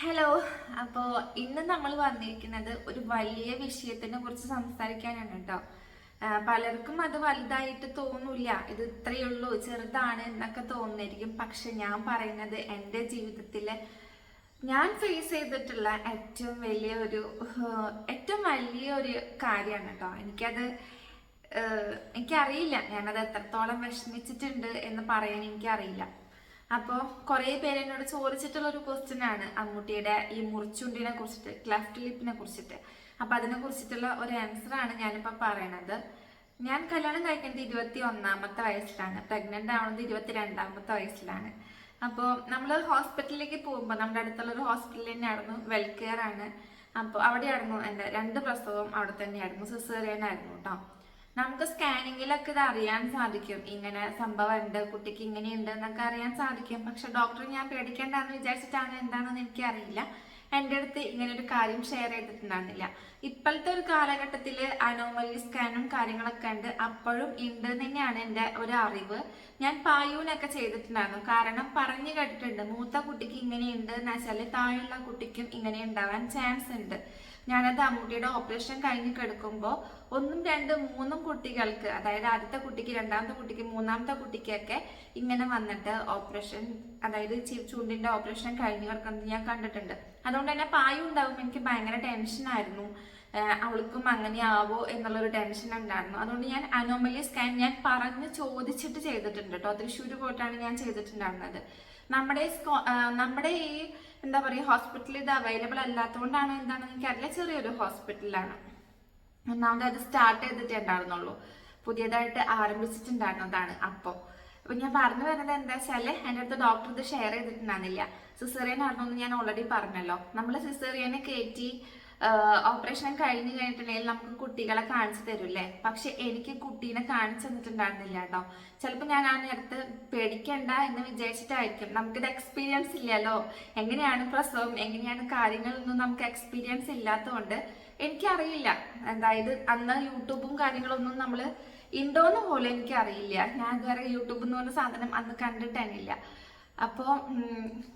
Hello അപ്പോൾ ഇന്ന് നമ്മൾ വന്നിരിക്കുന്നത് ഒരു വലിയ വിഷയത്തിനെ കുറിച്ച് സംസാരിക്കാനാണ് കേട്ടോ. പലർക്കും അത് വലുതായിട്ട് തോന്നൂല ഇത് ഇത്രയേ ഉള്ളൂ ചെറുതാണ് എന്നൊക്കെ തോന്നുമായിരിക്കും പക്ഷെ ഞാൻ പറയുന്നത് എന്റെ ജീവിതത്തിലെ ഞാൻ ഫേസ് ചെയ്തിട്ടുള്ള ഏറ്റവും വലിയ ഒരു ഏറ്റവും വലിയ ഒരു കാര്യമാണ് കേട്ടോ. എനിക്കത് എനിക്കറിയില്ല. ഞാനത് എത്രത്തോളം വിഷമിച്ചിട്ടുണ്ട് എന്ന് പറയാൻ എനിക്കറിയില്ല. അപ്പോൾ കുറേ പേര് എന്നോട് ചോദിച്ചിട്ടുള്ള ഒരു ക്വസ്റ്റ്യൻ ആണ് അമ്മൂട്ടിയുടെ ഈ മുറിച്ചുണ്ടിനെ കുറിച്ചിട്ട് ക്ലഫ്റ്റ് ലിപ്പിനെ കുറിച്ചിട്ട്. അപ്പോൾ അതിനെ കുറിച്ചിട്ടുള്ള ഒരു ആൻസർ ആണ് ഞാനിപ്പോൾ പറയണത്. ഞാൻ കല്യാണം കഴിക്കുന്നത് ഇരുപത്തി ഒന്നാമത്തെ വയസ്സിലാണ്. പ്രഗ്നന്റ് ആവുന്നത് ഇരുപത്തി രണ്ടാമത്തെ വയസ്സിലാണ്. അപ്പോൾ നമ്മൾ ഹോസ്പിറ്റലിലേക്ക് പോകുമ്പോൾ നമ്മുടെ അടുത്തുള്ള ഒരു ഹോസ്പിറ്റലിൽ തന്നെയായിരുന്നു കെയർ ആണ്. അപ്പോൾ അവിടെയായിരുന്നു എന്റെ രണ്ട് പ്രസവവും അവിടെ തന്നെയായിരുന്നു സിസേറിയൻ ആയിരുന്നു കേട്ടോ നമുക്ക് സ്കാനിങ്ങിലൊക്കെ ഇത് അറിയാൻ സാധിക്കും. ഇങ്ങനെ സംഭവം ഉണ്ട് കുട്ടിക്ക് ഇങ്ങനെയുണ്ട് എന്നൊക്കെ അറിയാൻ സാധിക്കും. പക്ഷെ ഡോക്ടർ ഞാൻ പേടിക്കേണ്ടെന്ന് വിചാരിച്ചിട്ടാണ് എന്താണെന്ന് എനിക്കറിയില്ല. എന്റെ അടുത്ത് ഇങ്ങനെ ഒരു കാര്യം ഷെയർ ചെയ്തിട്ടുണ്ടായിരുന്നില്ല. ഇപ്പോഴത്തെ ഒരു കാലഘട്ടത്തിൽ അനോമലി സ്കാനും കാര്യങ്ങളൊക്കെ ഉണ്ട്. അപ്പോഴും ഉണ്ട് തന്നെയാണ് എന്റെ ഒരു അറിവ്. ഞാൻ പായൂനൊക്കെ ചെയ്തിട്ടുണ്ടായിരുന്നു. കാരണം പറഞ്ഞു കേട്ടിട്ടുണ്ട് മൂത്ത കുട്ടിക്ക് ഇങ്ങനെയുണ്ട് എന്ന് വെച്ചാൽ താഴെയുള്ള കുട്ടിക്കും ഇങ്ങനെ ഉണ്ടാവാൻ ചാൻസ് ഉണ്ട്. ഞാനത് അമ്മൂട്ടിയുടെ ഓപ്പറേഷൻ കഴിഞ്ഞ് കിടക്കുമ്പോൾ ഒന്നും രണ്ടും മൂന്നും കുട്ടികൾക്ക് അതായത് ആദ്യത്തെ കുട്ടിക്ക് രണ്ടാമത്തെ കുട്ടിക്ക് മൂന്നാമത്തെ കുട്ടിക്കൊക്കെ ഇങ്ങനെ വന്നിട്ട് ഓപ്പറേഷൻ അതായത് ചി- ചുണ്ടിന്റെ ഓപ്പറേഷൻ കഴിഞ്ഞ് കിടക്കുന്നത് ഞാൻ കണ്ടിട്ടുണ്ട്. അതുകൊണ്ട് തന്നെ പായ ഉണ്ടാവും. എനിക്ക് ഭയങ്കര ടെൻഷനായിരുന്നു അവൾക്കും അങ്ങനെ ആവോ എന്നുള്ളൊരു ടെൻഷൻ ഉണ്ടായിരുന്നു. അതുകൊണ്ട് ഞാൻ അനോമലി സ്കാൻ ഞാൻ പറഞ്ഞ് ചോദിച്ചിട്ട് ചെയ്തിട്ടുണ്ട് കേട്ടോ. തൃശ്ശൂർ പോയിട്ടാണ് ഞാൻ ചെയ്തിട്ടുണ്ടായിരുന്നത്. നമ്മുടെ നമ്മുടെ ഈ എന്താ പറയുക ഹോസ്പിറ്റലിൽ ഇത് അവൈലബിൾ അല്ലാത്തതുകൊണ്ടാണ് എന്താണെന്ന് എനിക്കറിയില്ല. ചെറിയൊരു ഹോസ്പിറ്റലാണ് ഒന്നാമത് അത് സ്റ്റാർട്ട് ചെയ്തിട്ടേ ഉണ്ടായിരുന്നുള്ളൂ. പുതിയതായിട്ട് ആരംഭിച്ചിട്ടുണ്ടായിരുന്നതാണ് അപ്പോൾ അപ്പൊ ഞാൻ പറഞ്ഞു വരുന്നത് എന്താ വെച്ചാൽ എന്റെ അടുത്ത് ഡോക്ടർ ഇത് ഷെയർ ചെയ്തിട്ടുണ്ടായിരുന്നില്ല. സിസേറിയൻ ആയിരുന്നു എന്ന് ഞാൻ ഓൾറെഡി പറഞ്ഞല്ലോ. നമ്മൾ സിസേറിയനെ കയറ്റി ഓപ്പറേഷൻ കഴിഞ്ഞ് കഴിഞ്ഞിട്ടുണ്ടെങ്കിൽ നമുക്ക് കുട്ടികളെ കാണിച്ചു തരൂല്ലേ? പക്ഷെ എനിക്ക് കുട്ടീനെ കാണിച്ചു തന്നിട്ടുണ്ടായിരുന്നില്ല കേട്ടോ. ചിലപ്പോൾ ഞാൻ ആ നേരത്ത് പേടിക്കണ്ട എന്ന് വിചാരിച്ചിട്ടായിരിക്കും. നമുക്കിത് എക്സ്പീരിയൻസ് ഇല്ലല്ലോ. എങ്ങനെയാണ് പ്രസവം? എങ്ങനെയാണ് കാര്യങ്ങളൊന്നും നമുക്ക് എക്സ്പീരിയൻസ് ഇല്ലാത്തതുകൊണ്ട് എനിക്കറിയില്ല. അതായത് അന്ന് യൂട്യൂബും കാര്യങ്ങളൊന്നും നമ്മൾ ഉണ്ടോന്ന് പോലും എനിക്കറിയില്ല. ഞാൻ ഇതുവരെ യൂട്യൂബ് എന്ന് പറഞ്ഞ സാധനം അന്ന് കണ്ടിട്ടേനില്ല അപ്പോൾ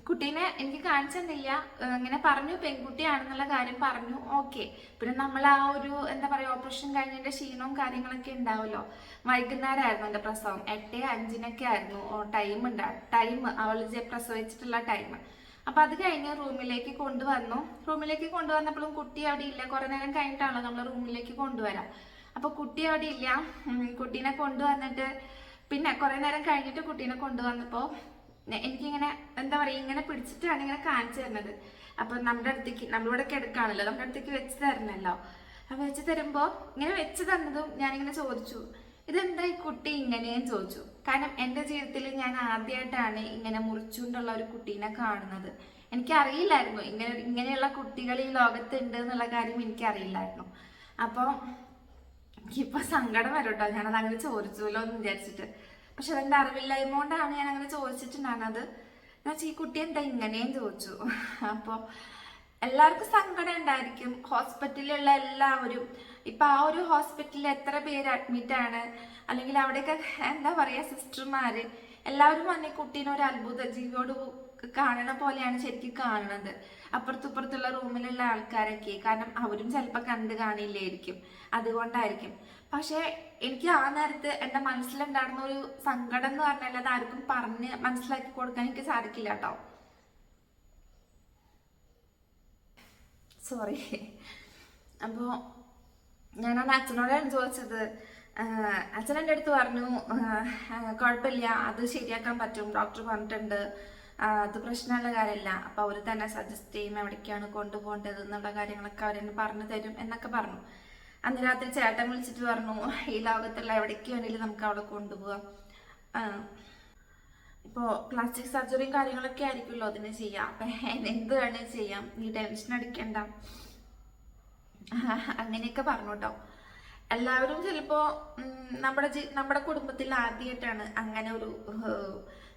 കുട്ടീനെ എനിക്ക് കാണിച്ചെന്നില്ല. ഇങ്ങനെ പറഞ്ഞു പെൺകുട്ടിയാണെന്നുള്ള കാര്യം പറഞ്ഞു. ഓക്കെ. പിന്നെ നമ്മൾ ആ ഒരു എന്താ പറയുക ഓപ്പറേഷൻ കഴിഞ്ഞതിന്റെ ക്ഷീണവും കാര്യങ്ങളൊക്കെ ഉണ്ടാവുമല്ലോ വൈകുന്നേരമായിരുന്നു എന്റെ പ്രസവം. എട്ട് അഞ്ചിനൊക്കെ ആയിരുന്നു. ടൈം ഉണ്ടാവും ടൈം അവൾ പ്രസവിച്ചിട്ടുള്ള ടൈം അപ്പൊ അത് കഴിഞ്ഞ് റൂമിലേക്ക് കൊണ്ടുവന്നു. റൂമിലേക്ക് കൊണ്ടുവന്നപ്പോഴും കുട്ടി അവിടെ ഇല്ല. കുറെ നേരം കഴിഞ്ഞിട്ടാണല്ലോ നമ്മൾ റൂമിലേക്ക് കൊണ്ടുവരാം. അപ്പൊ കുട്ടി അവിടെ ഇല്ല. കുട്ടീനെ കൊണ്ടുവന്നിട്ട് പിന്നെ കുറെ നേരം കഴിഞ്ഞിട്ട് കുട്ടീനെ കൊണ്ടുവന്നപ്പോ നെ- എനിക്കിങ്ങനെ എന്താ പറയുക ഇങ്ങനെ പിടിച്ചിട്ടാണ് ഇങ്ങനെ കാണിച്ചു തരുന്നത്. അപ്പൊ നമ്മുടെ അടുത്തേക്ക് നമ്മളിവിടെ കിടക്കാണല്ലോ നമ്മുടെ അടുത്തേക്ക് വെച്ച് തരണല്ലോ. അപ്പൊ വെച്ച് തരുമ്പോ ഇങ്ങനെ വെച്ച് തന്നതും ഞാനിങ്ങനെ ചോദിച്ചു ഇതെന്താ ഈ കുട്ടി ഇങ്ങനെയും ചോദിച്ചു? കാരണം എന്റെ ജീവിതത്തിൽ ഞാൻ ആദ്യമായിട്ടാണ് ഇങ്ങനെ മുറിച്ചുകൊണ്ടുള്ള ഒരു കുട്ടീനെ കാണുന്നത്. എനിക്കറിയില്ലായിരുന്നു ഇങ്ങനെ ഇങ്ങനെയുള്ള കുട്ടികൾ ഈ ലോകത്തുണ്ട് എന്നുള്ള കാര്യം എനിക്കറിയില്ലായിരുന്നു. അപ്പോൾ എനിക്കിപ്പോൾ സങ്കടം വരും കേട്ടോ ഞാനത് അങ്ങനെ ചോദിച്ചല്ലോ എന്ന് വിചാരിച്ചിട്ട്. പക്ഷെ അതെന്റെ അറിവില്ലായ്മ കൊണ്ടാണ് ഞാൻ അങ്ങനെ ചോദിച്ചിട്ടുണ്ടായിരുന്നത്. ഞാൻ ഈ കുട്ടി എന്താ ഇങ്ങനെയും ചോദിച്ചു. അപ്പോൾ എല്ലാവർക്കും സങ്കടം ഉണ്ടായിരിക്കും. ഹോസ്പിറ്റലിലുള്ള എല്ലാവരും ഇപ്പൊ ആ ഒരു ഹോസ്പിറ്റലിൽ എത്ര പേര് അഡ്മിറ്റ് ആണ്? അല്ലെങ്കിൽ അവിടെയൊക്കെ എന്താ പറയാ സിസ്റ്റർമാര്? എല്ലാവരും വന്ന് കുട്ടീനെ ഒരു അത്ഭുത ജീവിയോട് കാണണ പോലെയാണ് ശരിക്കും കാണുന്നത് അപ്പുറത്തുപ്പുറത്തുള്ള റൂമിലുള്ള ആൾക്കാരൊക്കെ. കാരണം അവരും ചിലപ്പോൾ കണ്ട് കാണില്ലായിരിക്കും. അതുകൊണ്ടായിരിക്കും. പക്ഷെ എനിക്ക് ആ നേരത്ത് എന്റെ മനസ്സിലുണ്ടായിരുന്ന ഒരു സങ്കടം എന്ന് പറഞ്ഞാൽ അത് ആർക്കും പറഞ്ഞ് മനസ്സിലാക്കി കൊടുക്കാൻ എനിക്ക് സാധിക്കില്ല കേട്ടോ. സോറി അപ്പോൾ ഞാനാണ് അച്ഛനോടാണ് ചോദിച്ചത് അച്ഛൻ എന്റെ അടുത്ത് പറഞ്ഞു കുഴപ്പമില്ല അത് ശരിയാക്കാൻ പറ്റും ഡോക്ടർ പറഞ്ഞിട്ടുണ്ട് അത് പ്രശ്നമുള്ള കാര്യമല്ല അപ്പോൾ അവർ തന്നെ സജസ്റ്റ് ചെയ്യും എവിടേക്കാണ് കൊണ്ടുപോകേണ്ടത് എന്നുള്ള കാര്യങ്ങളൊക്കെ അവരെന്നെ പറഞ്ഞു തരും എന്നൊക്കെ പറഞ്ഞു. അന്ന് രാത്രി ചേട്ടൻ വിളിച്ചിട്ട് പറഞ്ഞു ഈ ലോകത്തുള്ള എവിടേക്ക് വേണമെങ്കിലും നമുക്ക് അവിടെ കൊണ്ടുപോകാം ഇപ്പോൾ പ്ലാസ്റ്റിക് സർജറിയും കാര്യങ്ങളൊക്കെ ആയിരിക്കുമല്ലോ അതിന് ചെയ്യാം. അപ്പം എന്ത് വേണേലും ചെയ്യാം. നീ ടെൻഷൻ അടിക്കണ്ട. അങ്ങനെയൊക്കെ പറഞ്ഞു കേട്ടോ എല്ലാവരും ചിലപ്പോൾ നമ്മുടെ ജീ- നമ്മുടെ കുടുംബത്തിൽ ആദ്യമായിട്ടാണ് അങ്ങനെ ഒരു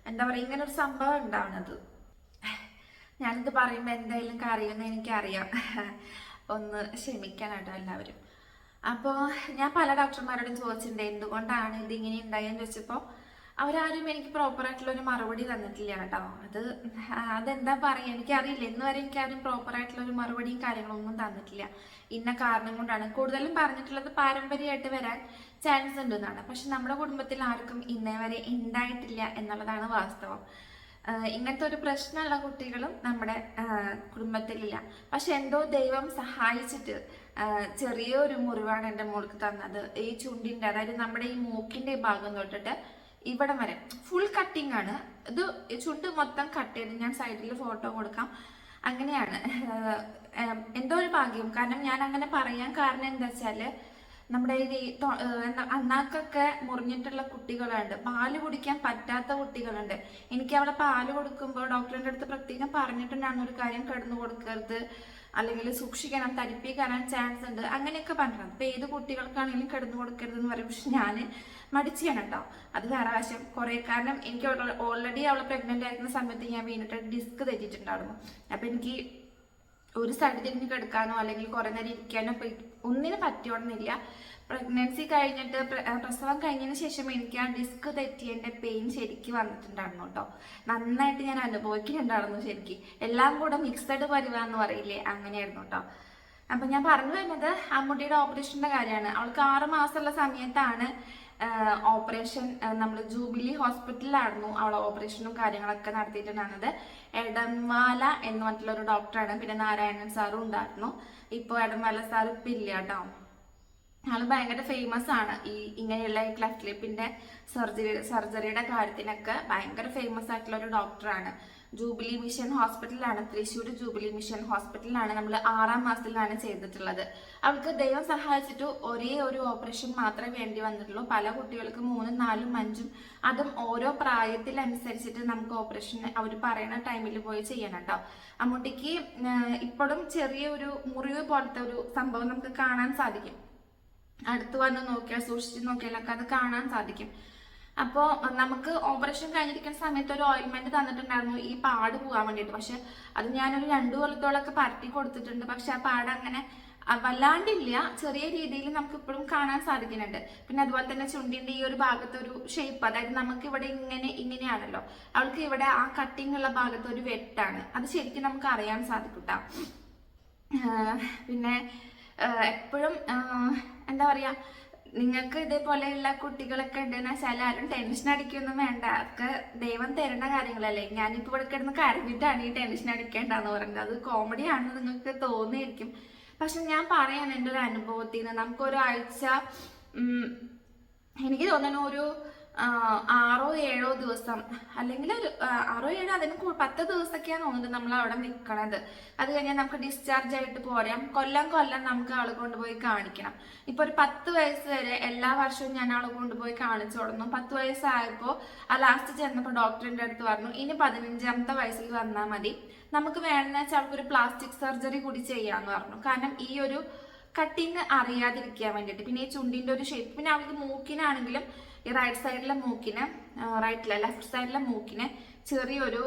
എന്താ പറയുക ഇങ്ങനെ ഒരു സംഭവം ഉണ്ടാവുന്നത് ഞാനിത് പറയുമ്പോൾ എന്തായാലും കറിയെന്ന് എനിക്കറിയാം. ഒന്ന് ക്ഷമിക്കാനാട്ടോ എല്ലാവരും. അപ്പോൾ ഞാൻ പല ഡോക്ടർമാരോടും ചോദിച്ചിട്ടുണ്ട് എന്തുകൊണ്ടാണ് ഇതിങ്ങനെ ഉണ്ടായെന്ന് ചോദിച്ചപ്പോൾ അവരാരും എനിക്ക് പ്രോപ്പറായിട്ടുള്ള ഒരു മറുപടി തന്നിട്ടില്ല കേട്ടോ. അത് അതെന്താ പറയുക എനിക്കറിയില്ല. ഇന്ന് വരെ എനിക്കാരും പ്രോപ്പറായിട്ടുള്ള ഒരു മറുപടിയും കാര്യങ്ങളൊന്നും തന്നിട്ടില്ല. ഇന്ന കാരണം കൊണ്ടാണ്. കൂടുതലും പറഞ്ഞിട്ടുള്ളത് പാരമ്പര്യമായിട്ട് വരാൻ ചാൻസ് ഉണ്ടെന്നാണ്. പക്ഷെ നമ്മുടെ കുടുംബത്തിൽ ആർക്കും ഇന്നേ വരെ ഉണ്ടായിട്ടില്ല എന്നുള്ളതാണ് വാസ്തവം. ഇങ്ങനത്തെ ഒരു പ്രശ്നമുള്ള കുട്ടികളും നമ്മുടെ കുടുംബത്തിലില്ല. പക്ഷെ എന്തോ ദൈവം സഹായിച്ചിട്ട് ചെറിയൊരു മുറിവാണ് എന്റെ മോൾക്ക് തന്നത്. ഈ ചുണ്ടിന്റെ അതായത് നമ്മുടെ ഈ മൂക്കിന്റെ ഭാഗം തൊട്ടിട്ട് ഇവിടം വരെ. ഫുൾ കട്ടിംഗ് ആണ്. ഇത് ചുണ്ട് മൊത്തം കട്ട് ചെയ്ത് ഞാൻ സൈഡിൽ ഫോട്ടോ കൊടുക്കാം. അങ്ങനെയാണ്. എന്തോ ഒരു ഭാഗ്യം. കാരണം ഞാൻ അങ്ങനെ പറയാൻ കാരണം എന്താ വെച്ചാൽ നമ്മുടെ ഈ അന്നാക്കൊക്കെ മുറിഞ്ഞിട്ടുള്ള കുട്ടികളുണ്ട്. പാൽ കുടിക്കാൻ പറ്റാത്ത കുട്ടികളുണ്ട്. എനിക്ക് അവിടെ പാൽ കൊടുക്കുമ്പോൾ ഡോക്ടറിന്റെ അടുത്ത് പ്രത്യേകം പറഞ്ഞിട്ടുണ്ടാണ് ഒരു കാര്യം കടന്നു കൊടുക്കരുത് അല്ലെങ്കിൽ സൂക്ഷിക്കണം തരിപ്പി കയറാൻ ചാൻസ് ഉണ്ട്. അങ്ങനെയൊക്കെ പറഞ്ഞത് അപ്പൊ ഏത് കുട്ടികൾക്കാണെങ്കിലും കിടന്നു കൊടുക്കരുത് എന്ന് പറയും. പക്ഷെ ഞാൻ മടിച്ചാണ് കേട്ടോ. അത് വേറെ വശം കുറെ കാരണം എനിക്ക് ഓൾറെഡി അവൾ പ്രഗ്നന്റ് ആയിരുന്ന സമയത്ത് ഞാൻ വീണിട്ട് ഡിസ്ക് തെറ്റിട്ടുണ്ടായിരുന്നു അപ്പൊ എനിക്ക് ഒരു സൈഡിൽ തിരിഞ്ഞ് കിടക്കാനോ അല്ലെങ്കിൽ കുറെ നേരം ഇരിക്കാനോ ഒന്നിനും പറ്റിയോണമെന്നില്ല പ്രഗ്നൻസി കഴിഞ്ഞിട്ട് പ്രസവം കഴിഞ്ഞതിന് ശേഷം എനിക്ക് ആ ഡിസ്ക് തെറ്റിയതിന്റെ പെയിൻ ശരിക്ക് വന്നിട്ടുണ്ടായിരുന്നു കേട്ടോ. നന്നായിട്ട് ഞാൻ അനുഭവിക്കുന്നുണ്ടായിരുന്നു ശരിക്ക്. എല്ലാം കൂടെ മിക്സഡ് പരിവാന്ന് പറയില്ലേ അങ്ങനെയായിരുന്നു കേട്ടോ. അപ്പം ഞാൻ പറഞ്ഞു വരുന്നത് അമ്മുട്ടിയുടെ ഓപ്പറേഷന്റെ കാര്യമാണ്. അവൾക്ക് ആറ് മാസമുള്ള സമയത്താണ് ഓപ്പറേഷൻ നമ്മൾ ജൂബിലി ഹോസ്പിറ്റലിലായിരുന്നു അവൾ ഓപ്പറേഷനും കാര്യങ്ങളൊക്കെ നടത്തിയിട്ടുണ്ടായിരുന്നത്. എടംവാല എന്ന് പറഞ്ഞിട്ടുള്ള ഒരു ഡോക്ടറാണ് പിന്നെ നാരായണൻ സാറും ഉണ്ടായിരുന്നു. ഇപ്പോൾ എടംവാല സാർ ഇപ്പം ഇല്ല കേട്ടോ. ആൾ ഭയങ്കര ഫേമസ് ആണ്. ഈ ഇങ്ങനെയുള്ള ഈ ക്ലഫ്റ്റ് ലിപ്പിന്റെ സർജറി സർജറിയുടെ കാര്യത്തിനൊക്കെ ഭയങ്കര ഫേമസ് ആയിട്ടുള്ള ഒരു ഡോക്ടറാണ് ജൂബിലി മിഷൻ ഹോസ്പിറ്റലിലാണ് തൃശ്ശൂർ ജൂബിലി മിഷൻ ഹോസ്പിറ്റലിലാണ് നമ്മൾ ആറാം മാസത്തിലാണ് ചെയ്തിട്ടുള്ളത്. അവൾക്ക് ദൈവം സഹായിച്ചിട്ട് ഒരേ ഒരു ഓപ്പറേഷൻ മാത്രമേ വേണ്ടി വന്നിട്ടുള്ളൂ. പല കുട്ടികൾക്ക് മൂന്നും നാലും അഞ്ചും അതും ഓരോ പ്രായത്തിലനുസരിച്ചിട്ട് നമുക്ക് ഓപ്പറേഷൻ അവർ പറയുന്ന ടൈമിൽ പോയി ചെയ്യണം കേട്ടോ അമ്മൂട്ടിക്ക് ഇപ്പോഴും ചെറിയൊരു മുറിവ് പോലത്തെ ഒരു സംഭവം നമുക്ക് കാണാൻ സാധിക്കും. അടുത്ത് വന്ന് നോക്കിയാൽ സൂക്ഷിച്ച് നോക്കിയാലൊക്കെ അത് കാണാൻ സാധിക്കും. അപ്പോൾ നമുക്ക് ഓപ്പറേഷൻ കഴിഞ്ഞിരിക്കുന്ന സമയത്ത് ഒരു ഓയിൽമെന്റ് തന്നിട്ടുണ്ടായിരുന്നു. ഈ പാട് പോകാൻ വേണ്ടിയിട്ട്. പക്ഷെ അത് ഞാനൊരു രണ്ടു കൊല്ലത്തോളൊക്കെ പരട്ടി കൊടുത്തിട്ടുണ്ട്. പക്ഷെ ആ പാട് അങ്ങനെ വല്ലാണ്ടില്ല. ചെറിയ രീതിയിൽ നമുക്ക് ഇപ്പോഴും കാണാൻ സാധിക്കുന്നുണ്ട്. പിന്നെ അതുപോലെ തന്നെ ചുണ്ടിന്റെ ഈ ഒരു ഭാഗത്ത് ഒരു ഷേപ്പ് അതായത് നമുക്ക് ഇവിടെ ഇങ്ങനെ ഇങ്ങനെയാണല്ലോ. അവൾക്ക് ഇവിടെ ആ കട്ടിങ് ഉള്ള ഭാഗത്ത് ഒരു വെട്ടാണ്. അത് ശരിക്കും നമുക്ക് അറിയാൻ സാധിക്കുംട്ടാ പിന്നെ എപ്പോഴും എന്താ പറയാ നിങ്ങൾക്ക് ഇതേപോലെയുള്ള കുട്ടികളൊക്കെ ഉണ്ടെന്ന് വെച്ചാൽ ആരും ടെൻഷൻ അടിക്കൊന്നും വേണ്ട. അതൊക്കെ ദൈവം തരുന്ന കാര്യങ്ങളല്ലേ. ഞാനിപ്പോ ഇവിടെ കിടന്ന് കരഞ്ഞിട്ടാണ് ഈ ടെൻഷൻ അടിക്കേണ്ടെന്ന് പറയുന്നത്. അത് കോമഡി ആണെന്ന് നിങ്ങൾക്ക് തോന്നിയിരിക്കും. പക്ഷെ ഞാൻ പറയാൻ എന്റെ ഒരു അനുഭവത്തിൽ നിന്ന്. നമുക്കൊരാഴ്ച എനിക്ക് തോന്നുന്നു ഒരു ആറോ ഏഴോ ദിവസം. അല്ലെങ്കിൽ ഒരു ആറോ ഏഴോ അതിന് പത്ത് ദിവസമൊക്കെയാണ് തോന്നുന്നത് നമ്മൾ അവിടെ നിൽക്കണത് അത് കഴിഞ്ഞാൽ നമുക്ക് ഡിസ്ചാർജ് ആയിട്ട് പോരാം. കൊല്ലം കൊല്ലം നമുക്ക് ആൾ കൊണ്ടുപോയി കാണിക്കണം. ഇപ്പൊ ഒരു പത്ത് വയസ്സ് വരെ എല്ലാ വർഷവും ഞാൻ ആൾ കൊണ്ടുപോയി കാണിച്ചു തുടങ്ങും. പത്ത് വയസ്സായപ്പോൾ ആ ലാസ്റ്റ് ചെന്നപ്പോൾ ഡോക്ടറിന്റെ അടുത്ത് പറഞ്ഞു ഇനി പതിനഞ്ചാമത്തെ വയസ്സിൽ വന്നാൽ മതി. നമുക്ക് വേണമെന്ന് വെച്ചാൽ ഒരു പ്ലാസ്റ്റിക് സർജറി കൂടി ചെയ്യാന്ന് പറഞ്ഞു. കാരണം ഈ ഒരു കട്ടിങ് അറിയാതിരിക്കാൻ വേണ്ടിയിട്ട്. പിന്നെ ഈ ചുണ്ടിന്റെ ഒരു ഷേപ്പ് പിന്നെ അവർക്ക് മൂക്കിനാണെങ്കിലും ഈ റൈറ്റ് സൈഡിലെ മൂക്കിന് റൈറ്റിലെ ലെഫ്റ്റ് സൈഡിലെ മൂക്കിന് ചെറിയൊരു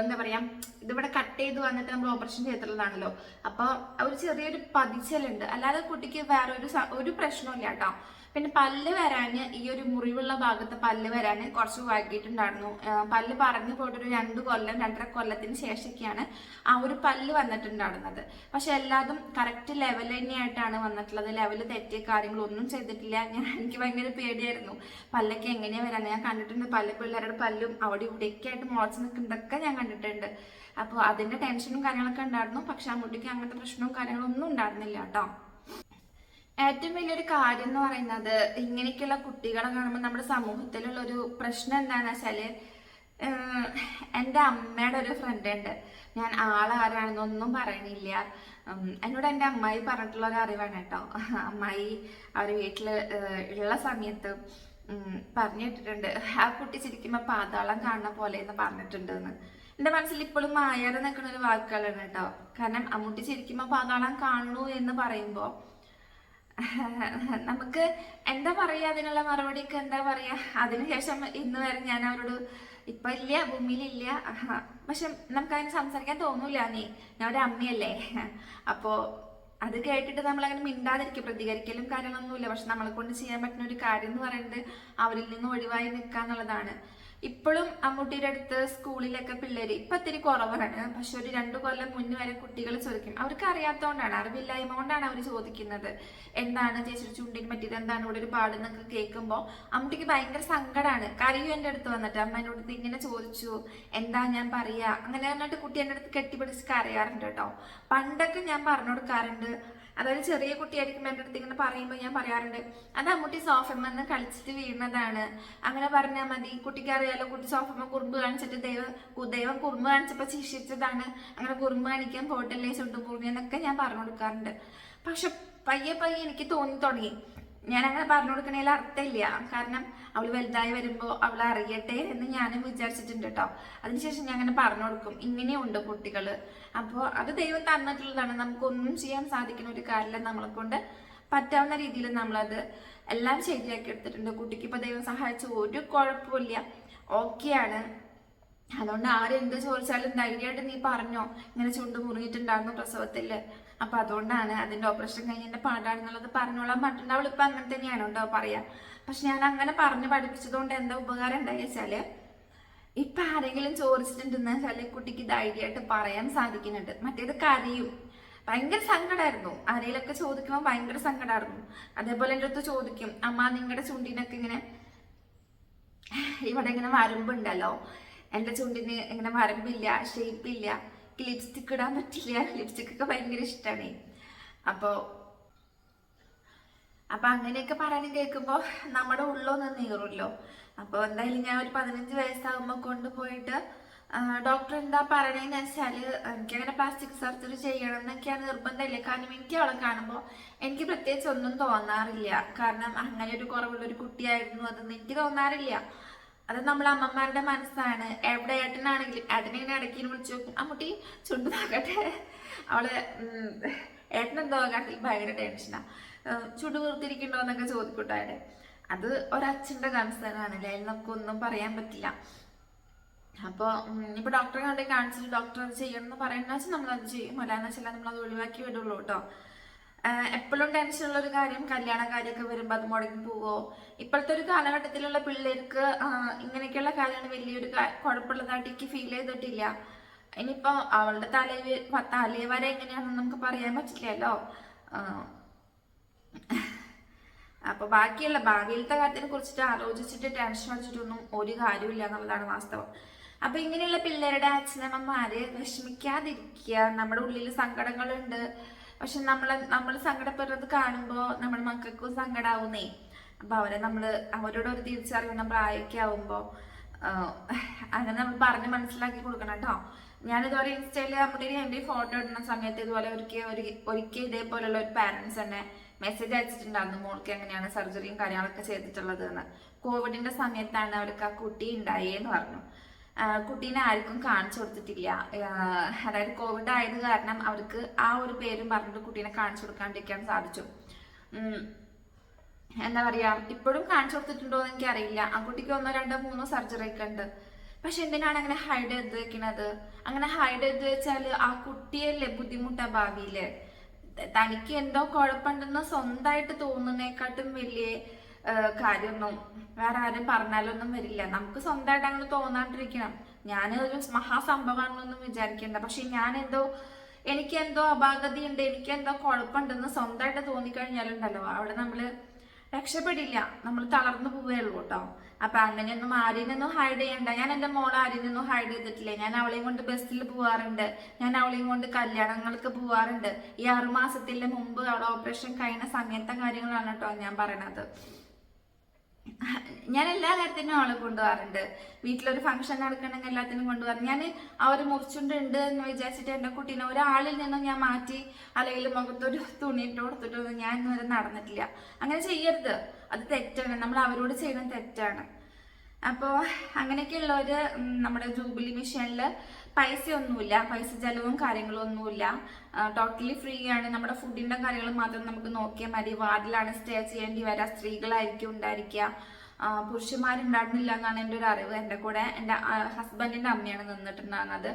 എന്താ പറയാ ഇതിവിടെ കട്ട് ചെയ്ത് വന്നിട്ട് നമ്മൾ ഓപ്പറേഷൻ ചെയ്തിട്ടുള്ളതാണല്ലോ. അപ്പൊ ഒരു ചെറിയൊരു പതിച്ചലുണ്ട്. അല്ലാതെ കുട്ടിക്ക് വേറെ ഒരു ഒരു പ്രശ്നമില്ല കേട്ടോ. പിന്നെ പല്ല് വരാന് ഈ ഒരു മുറിവുള്ള ഭാഗത്ത് പല്ല് വരാന് കുറച്ച് വൈകിട്ടുണ്ടായിരുന്നു പല്ല് പറഞ്ഞു പോയിട്ട് ഒരു രണ്ട് കൊല്ലം രണ്ടര കൊല്ലത്തിന് ശേഷമൊക്കെയാണ് ആ ഒരു പല്ല് വന്നിട്ടുണ്ടായിരുന്നത്. പക്ഷെ എല്ലാതും കറക്റ്റ് ലെവൽ തന്നെയായിട്ടാണ് വന്നിട്ടുള്ളത്. ലെവൽ തെറ്റിയ കാര്യങ്ങളൊന്നും ചെയ്തിട്ടില്ല. ഞാൻ എനിക്ക് ഭയങ്കര പേടിയായിരുന്നു. പല്ലൊക്കെ എങ്ങനെയാ വരാന്ന്? ഞാൻ കണ്ടിട്ടുണ്ട് പല പിള്ളേരുടെ പല്ലും അവിടെ ഇവിടെയൊക്കെ ആയിട്ട് മുളച്ച് നിൽക്കുന്നതൊക്കെ ഞാൻ കണ്ടിട്ടുണ്ട്. അപ്പോൾ അതിന്റെ ടെൻഷനും കാര്യങ്ങളൊക്കെ ഉണ്ടായിരുന്നു. പക്ഷെ ആ മുട്ടിക്ക് അങ്ങനത്തെ പ്രശ്നവും കാര്യങ്ങളൊന്നും ഉണ്ടായിരുന്നില്ല കേട്ടോ. ഏറ്റവും വലിയൊരു കാര്യം എന്ന് പറയുന്നത് ഇങ്ങനെയൊക്കെയുള്ള കുട്ടികളെ കാണുമ്പോൾ നമ്മുടെ സമൂഹത്തിലുള്ള ഒരു പ്രശ്നം എന്താണെന്ന് വെച്ചാൽ എന്റെ അമ്മയുടെ ഒരു ഫ്രണ്ട് ഉണ്ട്. ഞാൻ ആളാരാണെന്നൊന്നും പറയണില്ല. എന്നോട് എന്റെ അമ്മായി പറഞ്ഞിട്ടുള്ള ഒരു അറിവാണ് കേട്ടോ. അമ്മായി അവർ വീട്ടിൽ ഉള്ള സമയത്ത് പറഞ്ഞു പറഞ്ഞിട്ടിട്ടുണ്ട്. ആ കുട്ടി ചിരിക്കുമ്പോൾ പാതാളം കാണുന്ന പോലെ എന്ന് പറഞ്ഞിട്ടുണ്ട് എന്ന് എന്റെ മനസ്സിൽ ഇപ്പോഴും മായാതെ നിൽക്കുന്ന ഒരു വാക്കുകളാണ് കേട്ടോ. കാരണം അമ്മൂട്ടി ചിരിക്കുമ്പോൾ പാതാളം കാണുന്നു എന്ന് പറയുമ്പോൾ നമുക്ക് എന്താ പറയാ? അതിനുള്ള മറുപടിക്ക് എന്താ പറയാ? അതിനുശേഷം ഇന്ന് വരെ ഞാൻ അവരോട് ഇപ്പൊ ഇല്ല ഭൂമിയിലില്ല പക്ഷെ നമുക്ക് അതിന് സംസാരിക്കാൻ തോന്നൂല നീ. ഞാൻ ഒരു അമ്മയല്ലേ? അപ്പോ അത് കേട്ടിട്ട് നമ്മൾ അങ്ങനെ മിണ്ടാതിരിക്കും. പ്രതികരിക്കലും കാര്യങ്ങളൊന്നുമില്ല. പക്ഷെ നമ്മളെ കൊണ്ട് ചെയ്യാൻ പറ്റുന്ന ഒരു കാര്യം എന്ന് പറയുന്നത് അവരിൽ നിന്ന് ഒഴിവായി നിൽക്കുക എന്നുള്ളതാണ് ഇപ്പോഴും അമ്മൂട്ടിയുടെ അടുത്ത് സ്കൂളിലൊക്കെ പിള്ളേര് ഇപ്പൊ ഇത്തിരി കുറവാണ്. പക്ഷെ ഒരു രണ്ടു കൊല്ലം മുന്നേ വരെ കുട്ടികൾ ചോദിക്കും. അവർക്ക് അറിയാത്തതുകൊണ്ടാണ് അറിവില്ലായ്മ കൊണ്ടാണ് അവർ ചോദിക്കുന്നത്. എന്താണ് ചേച്ചി ചുണ്ടിന് പറ്റിയത്? എന്താണ് ഇവിടെ ഒരു പാടെന്നൊക്കെ കേൾക്കുമ്പോൾ അമ്മൂട്ടിക്ക് ഭയങ്കര സങ്കടമാണ് കരയും എന്റെ അടുത്ത് വന്നിട്ട്. അമ്മ എന്നോട് ഇങ്ങനെ ചോദിച്ചു. എന്താ ഞാൻ പറയാ? അങ്ങനെ പറഞ്ഞിട്ട് കുട്ടി എന്റെ അടുത്ത് കെട്ടിപ്പിടിച്ച് കരയാറുണ്ട് കേട്ടോ. പണ്ടൊക്കെ ഞാൻ പറഞ്ഞു കൊടുക്കാറുണ്ട് അതായത് ചെറിയ കുട്ടിയായിരിക്കും എന്റെ അടുത്ത് ഇങ്ങനെ പറയുമ്പോൾ ഞാൻ പറയാറുണ്ട് അത് അമ്മൂട്ടി സോഫമ്മന്ന് കളിച്ചിട്ട് വീഴുന്നതാണ്. അങ്ങനെ പറഞ്ഞാൽ മതി. കുട്ടിക്ക് അറിയാലോ കുട്ടി സോഫമ്മ കുറുമ്പ് കാണിച്ചിട്ട് ദൈവം ദൈവം കുറുമ്പ് കാണിച്ചപ്പോൾ ശിക്ഷിച്ചതാണ്. അങ്ങനെ കുറുമ്പ് കാണിക്കാൻ പോട്ടല്ലേ ചുണ്ടും എന്നൊക്കെ ഞാൻ പറഞ്ഞു കൊടുക്കാറുണ്ട്. പക്ഷെ പയ്യെ പയ്യെ എനിക്ക് തോന്നി തുടങ്ങി. ഞാൻ അങ്ങനെ പറഞ്ഞു കൊടുക്കണേൽ അർത്ഥമില്ല. കാരണം അവൾ വലുതായി വരുമ്പോൾ അവൾ അറിയട്ടെ എന്ന് ഞാനും വിചാരിച്ചിട്ടുണ്ട് കേട്ടോ അതിനുശേഷം ഞാൻ അങ്ങനെ പറഞ്ഞു കൊടുക്കും ഇങ്ങനെയുണ്ട് കുട്ടികൾ അപ്പോൾ അത് ദൈവം തന്നിട്ടുള്ളതാണ്. നമുക്കൊന്നും ചെയ്യാൻ സാധിക്കുന്ന ഒരു കാര്യമില്ല നമ്മളെ കൊണ്ട്. പറ്റാവുന്ന രീതിയിൽ നമ്മളത് എല്ലാം ശരിയാക്കി എടുത്തിട്ടുണ്ട്. കുട്ടിക്ക് ഇപ്പോൾ ദൈവം സഹായിച്ച ഒരു കുഴപ്പമില്ല ഓക്കെയാണ് അതുകൊണ്ട് ആരെന്ത് ചോദിച്ചാലും ധൈര്യമായിട്ട് നീ പറഞ്ഞോ. ഇങ്ങനെ ചുണ്ട് മുറിഞ്ഞിട്ടുണ്ടായിരുന്നു പ്രസവത്തിൽ. അപ്പൊ അതുകൊണ്ടാണ് അതിന്റെ ഓപ്പറേഷൻ കഴിഞ്ഞതിന്റെ പാടാണെന്നുള്ളത് പറഞ്ഞോളാൻ പറ്റുന്ന അവൾ ഇപ്പൊ അങ്ങനെ തന്നെയാണ് കേട്ടോ പറയാ. പക്ഷെ ഞാൻ അങ്ങനെ പറഞ്ഞു പഠിപ്പിച്ചതുകൊണ്ട് എന്താ ഉപകാരം ഉണ്ടായി വെച്ചാൽ ഇപ്പൊ ആരെങ്കിലും ചോദിച്ചിട്ടുണ്ടെന്ന് വെച്ചാൽ കുട്ടിക്ക് ധൈര്യമായിട്ട് പറയാൻ സാധിക്കുന്നുണ്ട്. മറ്റേത് കരയും. ഭയങ്കര സങ്കടമായിരുന്നു ആരെങ്കിലൊക്കെ ചോദിക്കുമ്പോൾ ഭയങ്കര സങ്കടമായിരുന്നു അതേപോലെ എന്റെ അടുത്ത് ചോദിക്കും അമ്മ നിങ്ങളുടെ ചുണ്ടിനൊക്കെ ഇങ്ങനെ ഇവിടെ ഇങ്ങനെ വരമ്പുണ്ടല്ലോ. എന്റെ ചുണ്ടിന് ഇങ്ങനെ വരമ്പില്ല ഷേപ്പില്ല ലിപ്സ്റ്റിക് ഇടാൻ പറ്റില്ല. ലിപ്സ്റ്റിക് ഒക്കെ ഭയങ്കര ഇഷ്ടമാണ് അപ്പോൾ അപ്പൊ അങ്ങനെയൊക്കെ പറയാനും കേൾക്കുമ്പോൾ നമ്മുടെ ഉള്ളൊന്നും നീറുമല്ലോ അപ്പോൾ എന്തായാലും ഞാൻ ഒരു പതിനഞ്ച് വയസ്സാകുമ്പോൾ കൊണ്ടുപോയിട്ട് ഡോക്ടർ എന്താ പറയണേന്ന് വെച്ചാൽ എനിക്കങ്ങനെ പ്ലാസ്റ്റിക് സർജറി ചെയ്യണം എന്നൊക്കെയാണ് നിർബന്ധമില്ല. കാരണം എനിക്ക് അവളെ കാണുമ്പോൾ എനിക്ക് പ്രത്യേകിച്ച് ഒന്നും തോന്നാറില്ല. കാരണം അങ്ങനെ ഒരു കുറവുള്ള ഒരു കുട്ടിയായിരുന്നു അതൊന്നും എനിക്ക് തോന്നാറില്ല. അത് നമ്മൾ അമ്മമാരുടെ മനസ്സാണ്. എവിടെ ഏട്ടനാണെങ്കിലും ഏട്ടനെ ഇടയ്ക്ക് വിളിച്ചു നോക്കും. അമ്മൂട്ടി ചുണ്ടു നോക്കട്ടെ. അവൾ ഏട്ടനെന്തോ കാട്ടിൽ ഭയങ്കര ടെൻഷനാ ചുണ്ടു വീർത്തിരിക്കണ്ടോ എന്നൊക്കെ ചോദിക്കൂട്ടാടെ അത് ഒരച്ഛന്റെ കൺസേൺ ആണല്ലേ അതിൽ നമുക്കൊന്നും പറയാൻ പറ്റില്ല. അപ്പോൾ ഇപ്പോൾ ഡോക്ടറെ കണ്ടെങ്കിൽ കാണിച്ചിട്ട് ഡോക്ടർ അത് ചെയ്യണം എന്ന് പറയുന്ന വെച്ചാൽ നമ്മളത് ചെയ്യും. അല്ലാന്ന് വെച്ചാൽ നമ്മളത് ഒഴിവാക്കി വിടുള്ളൂ കേട്ടോ എപ്പോഴും ടെൻഷനുള്ള ഒരു കാര്യം കല്യാണ കാര്യമൊക്കെ വരുമ്പോൾ അത് മുടങ്ങി പോവോ? ഇപ്പോഴത്തെ ഒരു കാലഘട്ടത്തിലുള്ള പിള്ളേർക്ക് ഇങ്ങനെയൊക്കെയുള്ള കാര്യങ്ങൾ വലിയൊരു കുഴപ്പമുള്ളതായിട്ട് എനിക്ക് ഫീൽ ചെയ്തിട്ടില്ല. ഇനിയിപ്പോ അവളുടെ തലയിൽ തലേ വരെ എങ്ങനെയാണെന്ന് നമുക്ക് പറയാൻ പറ്റില്ലല്ലോ. അപ്പോൾ അപ്പൊ ബാക്കിയുള്ള ഭാവിയിലത്തെ കാര്യത്തിനെ കുറിച്ചിട്ട് ആലോചിച്ചിട്ട് ടെൻഷൻ അടിച്ചിട്ടൊന്നും ഒരു കാര്യമില്ല എന്നുള്ളതാണ് വാസ്തവം. അപ്പൊ ഇങ്ങനെയുള്ള പിള്ളേരുടെ അച്ഛനമ്മമാര് വിഷമിക്കാതിരിക്കുക. നമ്മുടെ ഉള്ളിൽ സങ്കടങ്ങളുണ്ട്. പക്ഷെ നമ്മളെ നമ്മൾ സങ്കടപ്പെടുന്നത് കാണുമ്പോൾ നമ്മുടെ മക്കൾക്കും സങ്കടാവുന്നേ. അപ്പൊ അവരെ നമ്മൾ അവരോട് ഒരു തിരിച്ചറിയുന്ന പ്രായമൊക്കെ ആവുമ്പോ ആഹ് അങ്ങനെ നമ്മൾ പറഞ്ഞ് മനസ്സിലാക്കി കൊടുക്കണം കേട്ടോ ഞാനിതുപോലെ ഇൻസ്റ്റയിൽ നമ്മുടെ എന്റെ ഫോട്ടോ ഇടുന്ന സമയത്ത് ഇതുപോലെ ഒരിക്കൽ ഒരു ഒരിക്കൽ ഇതേപോലെയുള്ള ഒരു പാരൻസ് തന്നെ മെസ്സേജ് അയച്ചിട്ടുണ്ടായിരുന്നു. മോൾക്ക് എങ്ങനെയാണ് സർജറിയും കാര്യങ്ങളൊക്കെ ചെയ്തിട്ടുള്ളത് എന്ന് കോവിഡിന്റെ സമയത്താണ് അവർക്ക് ആ കുട്ടി ഉണ്ടായേന്ന് പറഞ്ഞു. കുട്ടീനെ ആർക്കും കാണിച്ചു കൊടുത്തിട്ടില്ല. അതായത് കോവിഡ് ആയത് കാരണം അവർക്ക് ആ ഒരു പേരും പറഞ്ഞിട്ട് കുട്ടീനെ കാണിച്ചു കൊടുക്കാണ്ടിരിക്കാൻ സാധിച്ചു. എന്താ പറയാ ഇപ്പോഴും കാണിച്ചു കൊടുത്തിട്ടുണ്ടോ എന്ന് എനിക്കറിയില്ല. ആ കുട്ടിക്ക് ഒന്നോ രണ്ടോ മൂന്നോ സർജറി ഒക്കെ ഉണ്ട്. പക്ഷെ എന്തിനാണ് അങ്ങനെ ഹൈഡ് ചെയ്ത് വെക്കണത്? അങ്ങനെ ഹൈഡ് ചെയ്ത് വെച്ചാൽ ആ കുട്ടിയല്ലേ ബുദ്ധിമുട്ടാ ഭാവിയിൽ. തനിക്ക് എന്തോ കുഴപ്പമുണ്ടെന്ന് സ്വന്തമായിട്ട് തോന്നുന്നേക്കാട്ടും വലിയ കാര്യമൊന്നും വേറെ ആരും പറഞ്ഞാലൊന്നും വരില്ല. നമുക്ക് സ്വന്തമായിട്ട് അങ്ങനെ തോന്നാണ്ടിരിക്കണം. ഞാൻ ഒരു മഹാസംഭവമാണെന്നൊന്നും വിചാരിക്കണ്ട. പക്ഷെ ഞാൻ എന്തോ എനിക്ക് എന്തോ അപാകതയുണ്ട് എനിക്ക് എന്തോ കുഴപ്പമുണ്ടെന്ന് സ്വന്തമായിട്ട് തോന്നിക്കഴിഞ്ഞാലുണ്ടല്ലോ. അവിടെ നമ്മൾ രക്ഷപ്പെടില്ല. നമ്മൾ തളർന്നു പോവുകയുള്ളൂ കേട്ടോ. അപ്പൊ അങ്ങനെയൊന്നും ആരിൽ നിന്നും ഹൈഡ് ചെയ്യണ്ട. ഞാൻ എന്റെ മോൾ ആരിൽ നിന്നും ഹൈഡ് ചെയ്തിട്ടില്ല. ഞാൻ അവളെയും കൊണ്ട് ബസ്സിൽ പോവാറുണ്ട്. ഞാൻ അവളെയും കൊണ്ട് കല്യാണങ്ങൾക്ക് പോവാറുണ്ട്. ഈ ആറുമാസത്തിന്റെ മുമ്പ് അവളെ ഓപ്പറേഷൻ കഴിഞ്ഞ സമയത്തെ കാര്യങ്ങളാണ് കേട്ടോ ഞാൻ പറയണത്. ഞാൻ എല്ലാ കാര്യത്തിനും അവളെ കൊണ്ടുപോകാറുണ്ട്. വീട്ടിലൊരു ഫംഗ്ഷൻ നടക്കണമെങ്കിൽ എല്ലാത്തിനും കൊണ്ടുപോകാറ്. ഞാൻ ആ ഒരു ഉണ്ട് എന്ന് വിചാരിച്ചിട്ട് എന്റെ കുട്ടീനെ ഒരാളിൽ നിന്നും ഞാൻ മാറ്റി അല്ലെങ്കിൽ മുഖത്തൊരു തുണി ഇട്ട് കൊടുത്തിട്ടൊന്നും ഞാൻ ഇന്നുവരെ നടന്നിട്ടില്ല. അങ്ങനെ ചെയ്യരുത്. അത് തെറ്റാണ്. നമ്മൾ അവരോട് ചെയ്യുന്നത് തെറ്റാണ്. അപ്പോൾ അങ്ങനെയൊക്കെയുള്ളവര് ഉം, നമ്മുടെ ജൂബിലി മിഷനിൽ പൈസയൊന്നുമില്ല. പൈസ ചെലവും കാര്യങ്ങളും ഒന്നുമില്ല ടോട്ടലി ഫ്രീ ആണ്. നമ്മുടെ ഫുഡിന്റെ കാര്യങ്ങൾ മാത്രം നമുക്ക് നോക്കിയാൽ മതി. വാർഡിലാണ് സ്റ്റേ ചെയ്യേണ്ടി വരിക സ്ത്രീകളായിരിക്കും ഉണ്ടായിരിക്കുക പുരുഷന്മാരുണ്ടായിരുന്നില്ല എന്നാണ് എന്റെ ഒരു അറിവ്. എന്റെ കൂടെ എന്റെ ഹസ്ബൻഡിന്റെ അമ്മയാണ് നിന്നിട്ടുണ്ടാകുന്നത്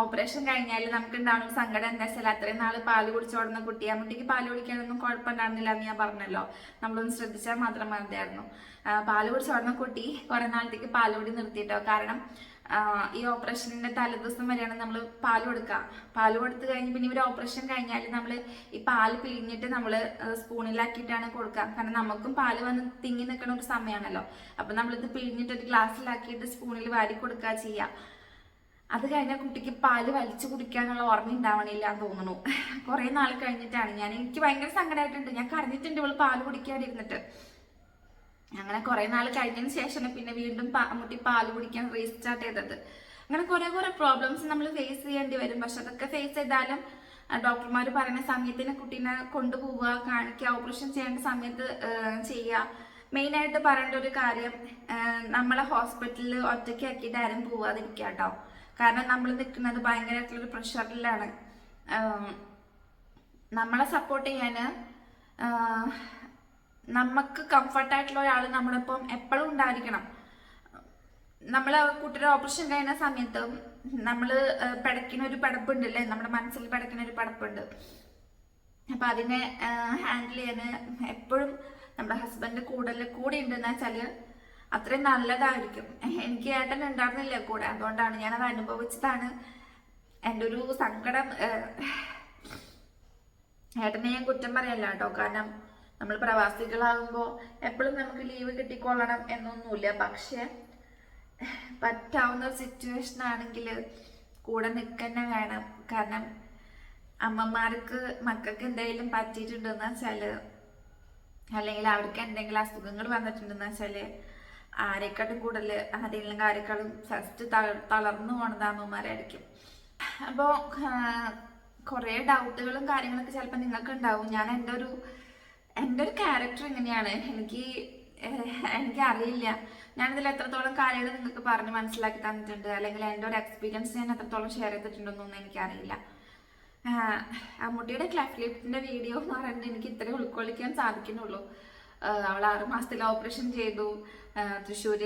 ഓപ്പറേഷൻ കഴിഞ്ഞാൽ നമുക്ക് ഉണ്ടാവുന്ന സങ്കടം എന്താ വെച്ചാൽ അത്രയും നാൾ പാൽ കുടിച്ചു കൊടുന്ന കുട്ടി. ആ കുട്ടിക്ക് പാൽ കുടിക്കാനൊന്നും കുഴപ്പമുണ്ടായിരുന്നില്ല എന്ന് ഞാൻ പറഞ്ഞല്ലോ. നമ്മളൊന്ന് ശ്രദ്ധിച്ചാൽ മാത്രം മതിയായിരുന്നു. പാൽ കുടിച്ചു കൊടുന്ന കുട്ടി കുറെ നാളത്തേക്ക് പാൽ കുടി നിർത്തിയിട്ടോ? കാരണം ഈ ഓപ്പറേഷനിന്റെ തലേദിവസം വരെയാണ് നമ്മൾ പാൽ കൊടുക്കുക പാൽ കൊടുത്തു കഴിഞ്ഞ് പിന്നെ ഇവർ ഓപ്പറേഷൻ കഴിഞ്ഞാൽ നമ്മൾ ഈ പാൽ പിഴിഞ്ഞിട്ട് നമ്മൾ സ്പൂണിലാക്കിയിട്ടാണ് കൊടുക്കുക കാരണം നമുക്കും പാൽ വന്ന് തിങ്ങി നിൽക്കുന്ന ഒരു സമയമാണല്ലോ അപ്പം നമ്മളിത് പിഴിഞ്ഞിട്ട് ഒരു ഗ്ലാസ്സിലാക്കിയിട്ട് സ്പൂണിൽ വാരി കൊടുക്കുക ചെയ്യുക അത് കഴിഞ്ഞാൽ കുട്ടിക്ക് പാൽ വലിച്ചു കുടിക്കാനുള്ള ഓർമ്മ ഉണ്ടാവണില്ല എന്ന് തോന്നുന്നു. കുറേ നാൾ കഴിഞ്ഞിട്ടാണ്. ഞാൻ എനിക്ക് ഭയങ്കര സങ്കടമായിട്ടുണ്ട് ഞാൻ കരഞ്ഞിട്ടുണ്ട് ഇവൾ പാൽ കുടിക്കാതിരുന്നിട്ട് അങ്ങനെ കുറെ നാൾ കഴിഞ്ഞതിന് ശേഷം പിന്നെ വീണ്ടും പാ- മുട്ടി പാൽ കുടിക്കാൻ റീസ്റ്റാർട്ട് ചെയ്തത്. അങ്ങനെ കുറെ കുറെ പ്രോബ്ലംസ് നമ്മൾ ഫേസ് ചെയ്യേണ്ടി വരും. പക്ഷെ അതൊക്കെ ഫേസ് ചെയ്താലും ഡോക്ടർമാർ പറയുന്ന സമയത്തിന് കുട്ടീനെ കൊണ്ടുപോവുക കാണിക്കുക ഓപ്പറേഷൻ ചെയ്യേണ്ട സമയത്ത് ചെയ്യുക. മെയിനായിട്ട് പറയേണ്ട ഒരു കാര്യം നമ്മളെ ഹോസ്പിറ്റലിൽ ഒറ്റയ്ക്കാക്കിയിട്ട് ആരും പോവാതിരിക്കുക കേട്ടോ. കാരണം നമ്മൾ നിൽക്കുന്നത് ഭയങ്കരമായിട്ടുള്ളൊരു പ്രഷറിലാണ് നമ്മളെ സപ്പോർട്ട് ചെയ്യാൻ നമുക്ക് കംഫർട്ടായിട്ടുള്ള ഒരാൾ നമ്മളിപ്പം എപ്പോഴും ഉണ്ടായിരിക്കണം. നമ്മൾ കുട്ടിയുടെ ഓപ്പറേഷൻ കഴിയുന്ന സമയത്ത് നമ്മൾ പിടയ്ക്കുന്ന ഒരു പടപ്പുണ്ടല്ലേ? നമ്മുടെ മനസ്സിൽ പിടയ്ക്കുന്ന ഒരു പടപ്പുണ്ട്. അപ്പൊ അതിനെ ഹാൻഡിൽ ചെയ്യാൻ എപ്പോഴും നമ്മുടെ ഹസ്ബൻഡ് കൂടെ കൂടെ ഉണ്ടെന്ന് വെച്ചാൽ അത്രയും നല്ലതായിരിക്കും. എനിക്ക് ഏട്ടൻ ഉണ്ടായിരുന്നില്ല കൂടെ. അതുകൊണ്ടാണ് ഞാൻ ഞാനത് അനുഭവിച്ചതാണ്. എന്റെ ഒരു സങ്കടം ഏട്ടനെ ഞാൻ കുറ്റം പറയല്ല കേട്ടോ. കാരണം നമ്മൾ പ്രവാസികളാകുമ്പോൾ എപ്പോഴും നമുക്ക് ലീവ് കിട്ടിക്കൊള്ളണം എന്നൊന്നുമില്ല. പക്ഷേ പറ്റാവുന്ന ഒരു സിറ്റുവേഷൻ ആണെങ്കിൽ കൂടെ നിൽക്കന്നെ വേണം. കാരണം അമ്മമാർക്ക് മക്കൾക്ക് എന്തെങ്കിലും പറ്റിയിട്ടുണ്ടെന്ന് വെച്ചാൽ അല്ലെങ്കിൽ അവർക്ക് എന്തെങ്കിലും അസുഖങ്ങൾ വന്നിട്ടുണ്ടെന്ന് വെച്ചാൽ ആരെക്കാട്ടും കൂടുതൽ ആരെങ്കിലും ആരെക്കാളും ഫസ്റ്റ് തളർന്നു പോണത് അമ്മമാരായിരിക്കും. അപ്പോൾ കുറേ ഡൗട്ടുകളും കാര്യങ്ങളൊക്കെ ചിലപ്പോൾ നിങ്ങൾക്ക് ഉണ്ടാവും ഞാൻ എന്റെ ഒരു എന്റെ ഒരു ക്യാരക്ടർ എങ്ങനെയാണ്? എനിക്ക് എനിക്ക് അറിയില്ല ഞാനിതിൽ എത്രത്തോളം കാര്യങ്ങൾ നിങ്ങൾക്ക് പറഞ്ഞ് മനസ്സിലാക്കി തന്നിട്ടുണ്ട് അല്ലെങ്കിൽ എന്റെ ഒരു എക്സ്പീരിയൻസ് ഞാൻ എത്രത്തോളം ഷെയർ ചെയ്തിട്ടുണ്ടെന്നൊന്നും എനിക്കറിയില്ല. അമ്മൂട്ടിയുടെ ക്ലാഫ്ലിപ്പിന്റെ വീഡിയോ എന്ന് പറയുന്നത് എനിക്ക് ഇത്രയും ഉൾക്കൊള്ളിക്കാൻ സാധിക്കുന്നുള്ളൂ. അവൾ ആറ് മാസത്തിൽ ഓപ്പറേഷൻ ചെയ്തു. തൃശ്ശൂർ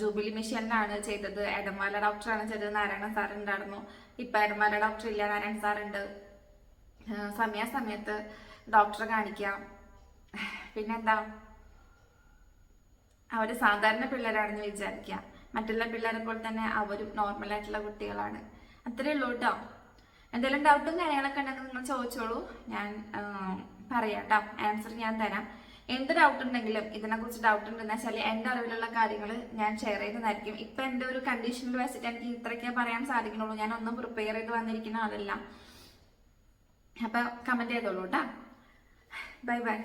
ജൂബിലി മിഷനിലാണ് ചെയ്തത്. എടമാല ഡോക്ടറാണ് ചെയ്തത്. നാരായണ സാർ ഉണ്ടായിരുന്നു. ഇപ്പൊ എടമാല ഡോക്ടർ ഇല്ല. നാരായണ സാറുണ്ട് സമയാസമയത്ത് ഡോക്ടറെ കാണിക്കാം. പിന്നെന്താ? അവർ സാധാരണ പിള്ളേരാണെന്ന് വിചാരിക്കുക മറ്റുള്ള പിള്ളേരെ പോലെ തന്നെ അവരും നോർമൽ ആയിട്ടുള്ള കുട്ടികളാണ്. അത്രേ ഉള്ളൂ കേട്ടോ എന്തെങ്കിലും ഡൗട്ടും കാര്യങ്ങളൊക്കെ ഉണ്ടെങ്കിൽ നിങ്ങൾ ചോദിച്ചോളൂ. ഞാൻ പറയാം കേട്ടോ ആൻസർ ഞാൻ തരാം. എന്ത് ഡൗട്ട് ഉണ്ടെങ്കിലും ഇതിനെക്കുറിച്ച് ഡൗട്ട് ഉണ്ടെന്ന് വെച്ചാൽ എന്റെ അറിവിലുള്ള കാര്യങ്ങൾ ഞാൻ ഷെയർ ചെയ്യുന്നതായിരിക്കും ഇപ്പം എന്റെ ഒരു കണ്ടീഷനിൽ വെച്ചിട്ട് എനിക്ക് ഇത്രയൊക്കെ പറയാൻ സാധിക്കുന്നുള്ളൂ ഞാൻ ഒന്നും പ്രിപ്പയർ ചെയ്ത് വന്നിരിക്കുന്ന ആളല്ല. അപ്പം കമന്റ് ചെയ്തോളൂ കേട്ടോ ബൈ ബൈ